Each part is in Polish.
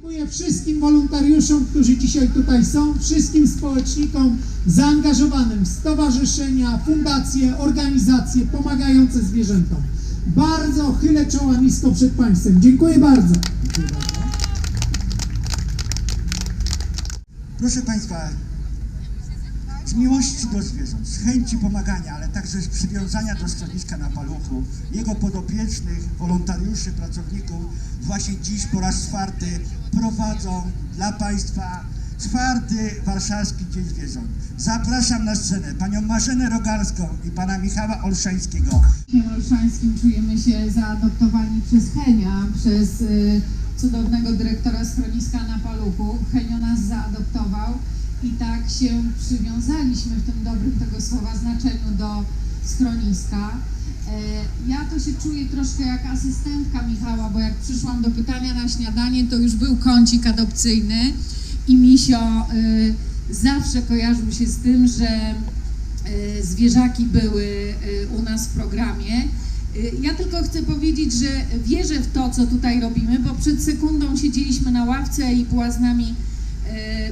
Dziękuję wszystkim wolontariuszom, którzy dzisiaj tutaj są, wszystkim społecznikom zaangażowanym w stowarzyszenia, fundacje, organizacje pomagające zwierzętom. Bardzo chylę czoła nisko przed Państwem. Dziękuję bardzo. Proszę Państwa, z miłości do zwierząt, z chęci pomagania, ale także z przywiązania do schroniska na paluchu, jego podopiecznych, wolontariuszy, pracowników, właśnie dziś po raz czwarty prowadzą dla Państwa czwarty Warszawski Dzień Zwierząt. Zapraszam na scenę panią Marzenę Rogalską i pana Michała Olszańskiego. Markiem Olszańskim czujemy się zaadoptowani przez Henia, przez y, cudownego dyrektora schroniska na Paluchu. Henio nas zaadoptował i tak się przywiązaliśmy w tym dobrym tego słowa znaczeniu do schroniska. E, Ja to się czuję troszkę jak asystentka Michała, bo jak przyszłam do pytania na śniadanie, to już był kącik adopcyjny i Misio y, zawsze kojarzył się z tym, że e, zwierzaki były e, u nas w programie. E, Ja tylko chcę powiedzieć, że wierzę w to, co tutaj robimy, bo przed sekundą siedzieliśmy na ławce i była z nami, e,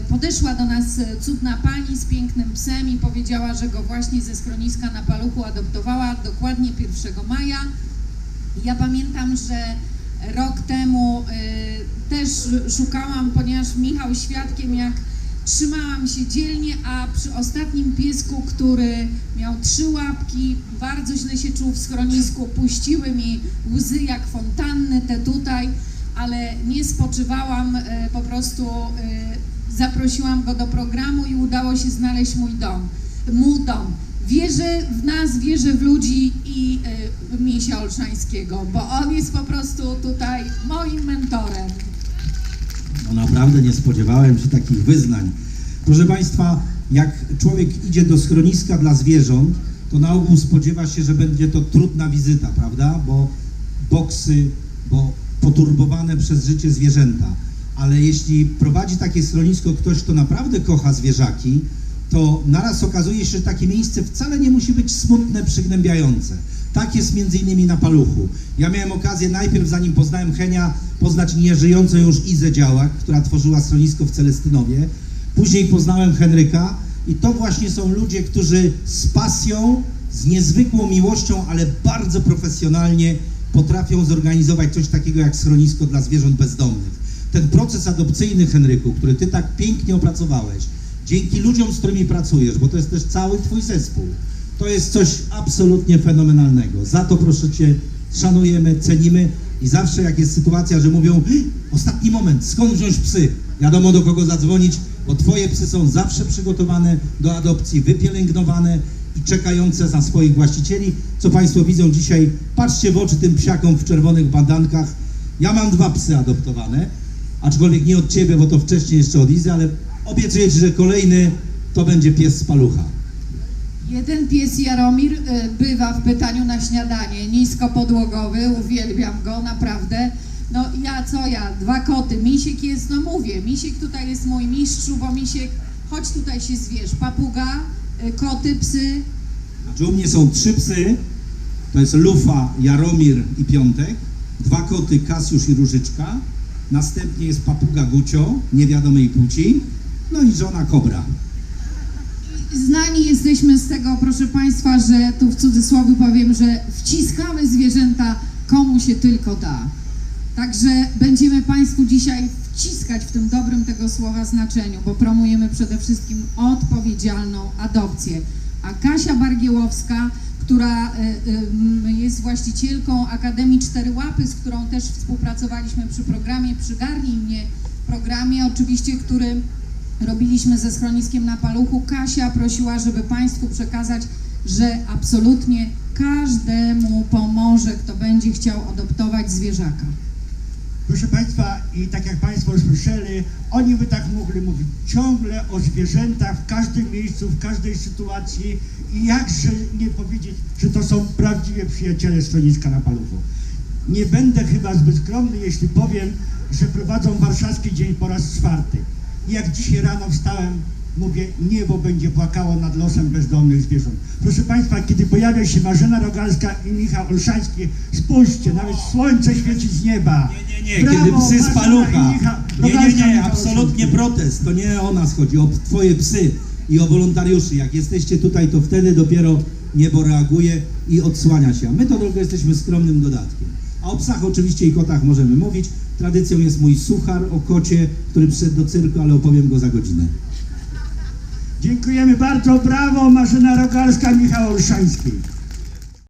podeszła do nas e, cudna pani z pięknym psem i powiedziała, że go właśnie ze schroniska na paluchu adoptowała dokładnie 1 maja. Ja pamiętam, że rok temu y, też szukałam, ponieważ Michał świadkiem, jak trzymałam się dzielnie, a przy ostatnim piesku, który miał trzy łapki, bardzo źle się czuł w schronisku, puściły mi łzy jak fontanny, te tutaj, ale nie spoczywałam, y, po prostu y, zaprosiłam go do programu i udało się znaleźć mój dom, mój dom. Wierzę w nas, wierzę w ludzi i y, Misia Olszańskiego, bo on jest po prostu tutaj moim mentorem. No naprawdę nie spodziewałem się takich wyznań. Proszę Państwa, jak człowiek idzie do schroniska dla zwierząt, to na ogół spodziewa się, że będzie to trudna wizyta, prawda? Bo boksy, bo poturbowane przez życie zwierzęta. Ale jeśli prowadzi takie schronisko ktoś, kto naprawdę kocha zwierzaki, to naraz okazuje się, że takie miejsce wcale nie musi być smutne, przygnębiające. Tak jest między innymi na Paluchu. Ja miałem okazję najpierw, zanim poznałem Henia, poznać nieżyjącą już Izę Działak, która tworzyła schronisko w Celestynowie. Później poznałem Henryka i to właśnie są ludzie, którzy z pasją, z niezwykłą miłością, ale bardzo profesjonalnie potrafią zorganizować coś takiego jak schronisko dla zwierząt bezdomnych. Ten proces adopcyjny, Henryku, który ty tak pięknie opracowałeś, dzięki ludziom, z którymi pracujesz, bo to jest też cały twój zespół, to jest coś absolutnie fenomenalnego. Za to proszę Cię, szanujemy, cenimy i zawsze jak jest sytuacja, że mówią ostatni moment, skąd wziąć psy? Wiadomo do kogo zadzwonić, bo Twoje psy są zawsze przygotowane do adopcji, wypielęgnowane i czekające na swoich właścicieli. Co Państwo widzą dzisiaj, patrzcie w oczy tym psiakom w czerwonych bandankach. Ja mam dwa psy adoptowane, aczkolwiek nie od Ciebie, bo to wcześniej jeszcze od Izy, ale obiecuję Ci, że kolejny to będzie pies z palucha. Jeden pies Jaromir y, bywa w pytaniu na śniadanie, niskopodłogowy, uwielbiam go, naprawdę. No ja co ja, dwa koty, Misiek jest, no mówię, Misiek tutaj jest mój mistrzu, bo Misiek, chodź tutaj się zwierz, papuga, koty, psy, Znaczy u mnie są trzy psy, to jest Lufa, Jaromir i Piątek, dwa koty Kasiusz i Różyczka, następnie jest papuga Gucio, niewiadomej płci, no i żona Kobra. Znani jesteśmy z tego, proszę Państwa, że tu w cudzysłowie powiem, że wciskamy zwierzęta komu się tylko da. Także będziemy Państwu dzisiaj wciskać w tym dobrym tego słowa znaczeniu, bo promujemy przede wszystkim odpowiedzialną adopcję. A Kasia Bargiełowska, która y, y, jest właścicielką Akademii Cztery Łapy, z którą też współpracowaliśmy przy programie Przygarnij mnie, programie oczywiście, który robiliśmy ze schroniskiem na paluchu. Kasia prosiła, żeby Państwu przekazać, że absolutnie każdemu pomoże, kto będzie chciał adoptować zwierzaka. Proszę Państwa, i tak jak Państwo słyszeli, oni by tak mogli mówić ciągle o zwierzętach w każdym miejscu, w każdej sytuacji i jakże nie powiedzieć, że to są prawdziwie przyjaciele schroniska na paluchu. Nie będę chyba zbyt skromny, jeśli powiem, że prowadzą warszawski dzień po raz czwarty. Jak dzisiaj rano wstałem, mówię, niebo będzie płakało nad losem bezdomnych zwierząt. Proszę Państwa, kiedy pojawia się Marzena Rogalska i Michał Olszański, spójrzcie, nawet słońce świeci z nieba. Nie, nie, nie, kiedy psy z palucha. Michał Nie, nie, absolutnie protest. To nie o nas chodzi, o twoje psy i o wolontariuszy. Jak jesteście tutaj, to wtedy dopiero niebo reaguje i odsłania się. A my to tylko jesteśmy skromnym dodatkiem. A o psach oczywiście i kotach możemy mówić. Tradycją jest mój suchar o kocie, który przyszedł do cyrku, ale opowiem go za godzinę. Dziękujemy bardzo. Brawo, Marzena Rogalska, Michał Olszański.